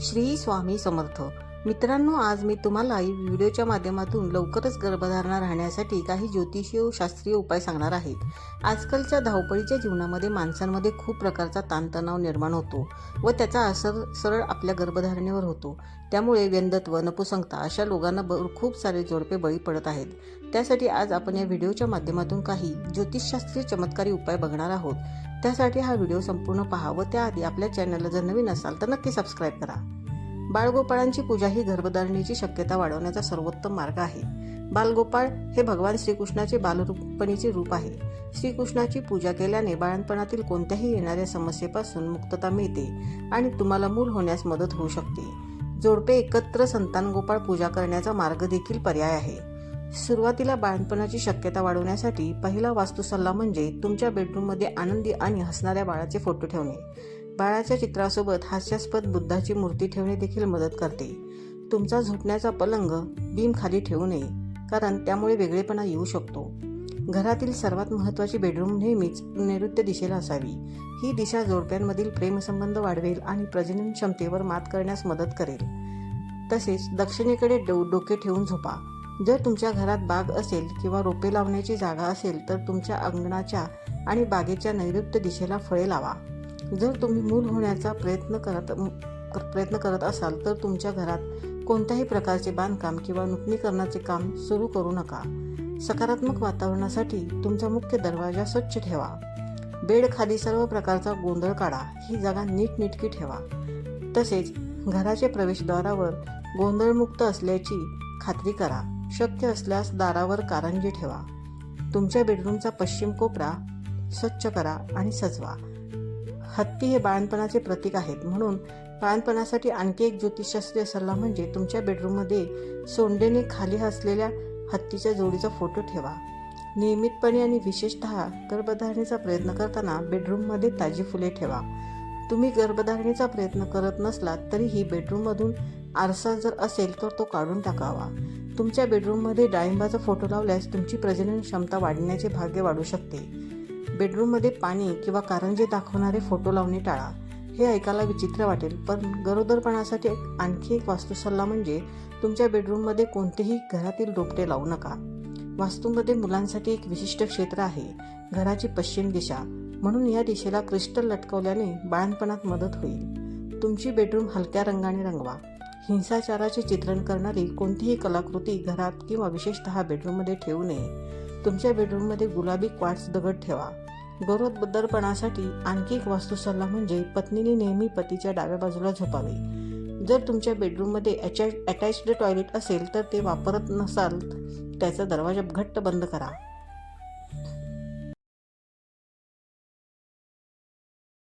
श्री स्वामी समर्थ. मित्रांनो आज मी तुम्हाला व्हिडिओच्या माध्यमातून लवकरच गर्भधारणा राहण्यासाठी काही ज्योतिषीय शास्त्रीय उपाय सांगणार आहे. आजकालच्या धावपळीच्या जीवनामध्ये माणसांमध्ये खूप प्रकारचा ताणतणाव निर्माण होतो व त्याचा असर सरळ आपल्या गर्भधारणेवर होतो. त्यामुळे व्यंदत्व नपुसंगता अशा लोकांना ब खूप सारे जोडपे बळी पडत आहेत. त्यासाठी आज आपण या व्हिडिओच्या माध्यमातून काही ज्योतिषशास्त्रीय चमत्कारी उपाय बघणार आहोत. त्यासाठी हा व्हिडिओ संपूर्ण पहा व त्याआधी आपल्या चॅनलला जर नवीन असाल तर नक्की सबस्क्राईब करा. बाळगोपाळांची पूजा ही गर्भधारणेची शक्यता वाढवण्याचा सर्वोत्तम मार्ग आहे. बालगोपाळ हे भगवान श्रीकृष्णाचे बालरूपणीचे रूप आहे. श्रीकृष्णाची पूजा केल्याने बाळणपणातील कोणत्याही येणाऱ्या समस्येपासून मुक्तता मिळते आणि तुम्हाला मूल होण्यास मदत होऊ शकते. जोडपे एकत्र संतान गोपाळ पूजा करण्याचा मार्ग देखील पर्याय आहे. सुरुवातीला बाळणपणाची शक्यता वाढवण्यासाठी पहिला वास्तुसल्ला म्हणजे तुमच्या बेडरूममध्ये आनंदी आणि हसणाऱ्या बाळाचे फोटो ठेवणे. बाळाच्या चित्रासोबत हास्यास्पद बुद्धाची मूर्ती ठेवणे देखील मदत करते. तुमचा झोपण्याचा पलंग बीम खाली ठेवू नये कारण त्यामुळे वेगळेपणा येऊ शकतो. घरातील सर्वात महत्त्वाची बेडरूम नेहमीच नैऋत्य दिशेला असावी. ही दिशा जोडप्यांमधील प्रेमसंबंध वाढवेल आणि प्रजनन क्षमतेवर मात करण्यास मदत करेल. तसेच दक्षिणेकडे डो डोके ठेवून झोपा. जर तुमच्या घरात बाग असेल किंवा रोपे लावण्याची जागा असेल तर तुमच्या अंगणाच्या आणि बागेच्या नैऋत्य दिशेला फळे लावा. जर तुम्ही मूल होण्याचा प्रयत्न करत प्रयत्न करत असाल तर तुमच्या घरात कोणत्याही प्रकारचे बांधकाम किंवा नूतनीकरणाचे काम सुरू करू नका. सकारात्मक वातावरणासाठी तुमचा मुख्य दरवाजा स्वच्छ ठेवा. बेड खाली सर्व प्रकारचा गोंधळ काढा. ही जागा नीटनेटकी ठेवा. तसेच घराच्या प्रवेशद्वारावर गोंधळमुक्त असल्याची खात्री करा. शक्य असल्यास दारावर कारंजी ठेवा. तुमच्या बेडरूमचा पश्चिम कोपरा स्वच्छ करा आणि सजवा. हत्ती हे बाळणपणाचे प्रतीक आहेत. म्हणून बाळणपणासाठी आणखी एक ज्योतिषशास्त्रीय सल्ला म्हणजे तुमच्या बेडरूममध्ये सोंडेने खाली असलेल्या हत्तीच्या जोडीचा फोटो ठेवा. नियमितपणे आणि विशेषतः गर्भधारणेचा प्रयत्न करताना बेडरूममध्ये ताजी फुले ठेवा. तुम्ही गर्भधारणेचा प्रयत्न करत नसलात तरीही बेडरूममधून आरसा जर असेल तर तो काढून टाकावा. तुमच्या बेडरूममध्ये डाळिंबाचा फोटो लावल्यास तुमची प्रजनन क्षमता वाढण्याचे भाग्य वाढू शकते. बेडरूममध्ये पाणी किंवा कारंजे दाखवणारे फोटो लावणे टाळा. हे ऐकायला विचित्र वाटेल पण गरोदरपणासाठी एक आणखी एक वास्तुसल्ला म्हणजे तुमच्या बेडरूममध्ये कोणतेही घरातील रोपटे लावू नका. वास्तूमध्ये मुलांसाठी एक विशिष्ट क्षेत्र आहे घराची पश्चिम दिशा. म्हणून या दिशेला क्रिस्टल लटकवल्याने बाळणपणात मदत होईल. तुमची बेडरूम हलक्या रंगाने रंगवा. हिंसाचाराचे चित्रण करणारी कोणतीही कलाकृती घरात किंवा विशेषतः बेडरूममध्ये ठेवू नये. तुमच्या बेडरूममध्ये गुलाबी क्वार्ट्स दगड ठेवा. गरोदरपणासाठी आणखी एक वास्तुसल्ला म्हणजे पत्नीने नेहमी पतीच्या डाव्या बाजूला झोपावे. जर तुमच्या बेडरूममध्ये अटॅच अटॅच्ड टॉयलेट असेल तर ते वापरत नसाल त्याचा दरवाजा घट्ट बंद करा.